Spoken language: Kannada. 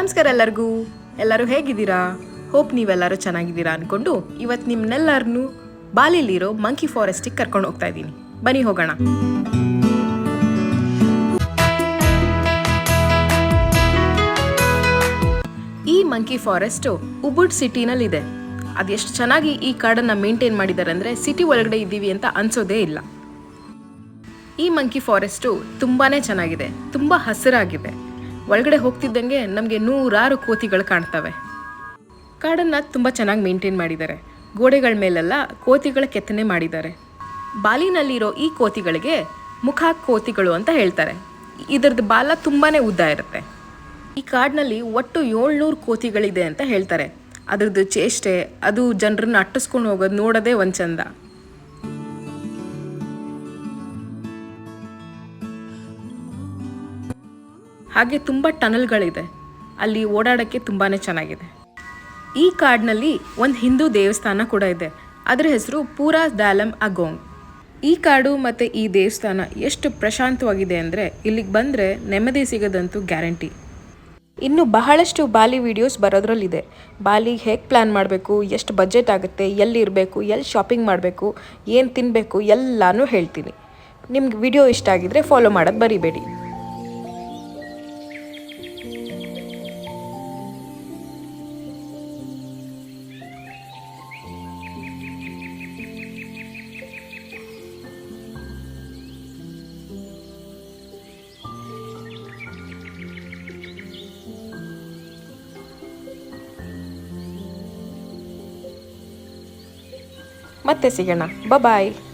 ನಮಸ್ಕಾರ ಎಲ್ಲರಿಗೂ. ಎಲ್ಲರೂ ಹೇಗಿದ್ದೀರಾ? ಹೋಪ್ ನೀವೆಲ್ಲರೂ ಚೆನ್ನಾಗಿದ್ದೀರಾ ಅಂದ್ಕೊಂಡು ಇವತ್ತು ನಿಮ್ಮನ್ನೆಲ್ಲರನ್ನೂ ಬಾಲಿಲಿರೋ ಮಂಕಿ ಫಾರೆಸ್ಟಿಗೆ ಕರ್ಕೊಂಡು ಹೋಗ್ತಾ ಇದ್ದೀನಿ. ಬನ್ನಿ ಹೋಗೋಣ. ಈ ಮಂಕಿ ಫಾರೆಸ್ಟು ಉಬುಡ್ ಸಿಟಿನಲ್ಲಿದೆ ಅದೆಷ್ಟು ಚೆನ್ನಾಗಿ ಈ ಕಾಡನ್ನು ಮೇಂಟೈನ್ ಮಾಡಿದ್ದಾರೆ ಅಂದರೆ ಸಿಟಿ ಒಳಗಡೆ ಇದ್ದೀವಿ ಅಂತ ಅನ್ಸೋದೇ ಇಲ್ಲ. ಈ ಮಂಕಿ ಫಾರೆಸ್ಟು ತುಂಬಾ ಚೆನ್ನಾಗಿದೆ. ತುಂಬ ಹಸಿರಾಗಿದೆ. ಒಳಗಡೆ ಹೋಗ್ತಿದ್ದಂಗೆ ನಮಗೆ ನೂರಾರು ಕೋತಿಗಳು ಕಾಣ್ತವೆ. ಕಾಡನ್ನು ತುಂಬ ಚೆನ್ನಾಗಿ ಮೇಂಟೈನ್ ಮಾಡಿದ್ದಾರೆ. ಗೋಡೆಗಳ ಮೇಲೆಲ್ಲ ಕೋತಿಗಳ ಕೆತ್ತನೆ ಮಾಡಿದ್ದಾರೆ. ಬಾಲಿನಲ್ಲಿರೋ ಈ ಕೋತಿಗಳಿಗೆ ಮುಖ ಕೋತಿಗಳು ಅಂತ ಹೇಳ್ತಾರೆ. ಇದರದ್ದು ಬಾಲ ತುಂಬಾ ಉದ್ದ ಇರುತ್ತೆ. ಈ ಕಾಡಿನಲ್ಲಿ ಒಟ್ಟು ಏಳ್ನೂರು ಕೋತಿಗಳಿದೆ ಅಂತ ಹೇಳ್ತಾರೆ. ಅದರದ್ದು ಚೇಷ್ಟೆ, ಅದು ಜನರನ್ನ ಅಟ್ಟಿಸ್ಕೊಂಡು ಹೋಗೋದು ನೋಡೋದೇ ಒಂದು ಚಂದ. ಹಾಗೆ ತುಂಬ ಟನಲ್ಗಳಿದೆ. ಅಲ್ಲಿ ಓಡಾಡೋಕ್ಕೆ ತುಂಬಾ ಚೆನ್ನಾಗಿದೆ. ಈ ಕಾಡಿನಲ್ಲಿ ಒಂದು ಹಿಂದೂ ದೇವಸ್ಥಾನ ಕೂಡ ಇದೆ. ಅದರ ಹೆಸರು ಪೂರಾ ದಾಲಮ್ ಅಗೋಂಗ್. ಈ ಕಾಡು ಮತ್ತು ಈ ದೇವಸ್ಥಾನ ಎಷ್ಟು ಪ್ರಶಾಂತವಾಗಿದೆ ಅಂದರೆ ಇಲ್ಲಿಗೆ ಬಂದರೆ ನೆಮ್ಮದಿ ಸಿಗೋದಂತೂ ಗ್ಯಾರಂಟಿ. ಇನ್ನು ಬಹಳಷ್ಟು ಬಾಲಿ ವಿಡಿಯೋಸ್ ಬರೋದ್ರಲ್ಲಿದೆ. ಬಾಲಿಗೆ ಹೇಗೆ ಪ್ಲ್ಯಾನ್ ಮಾಡಬೇಕು, ಎಷ್ಟು ಬಜೆಟ್ ಆಗುತ್ತೆ ಎಲ್ಲಿರಬೇಕು ಎಲ್ಲಿ ಶಾಪಿಂಗ್ ಮಾಡಬೇಕು, ಏನು ತಿನ್ನಬೇಕು ಎಲ್ಲನೂ ಹೇಳ್ತೀನಿ. ನಿಮ್ಗೆ ವಿಡಿಯೋ ಇಷ್ಟ ಆಗಿದ್ರೆ ಫಾಲೋ ಮಾಡೋದು ಬರಿಬೇಡಿ ಮತ್ತೆ ಸಿಗೋಣ. ಬಾಯ್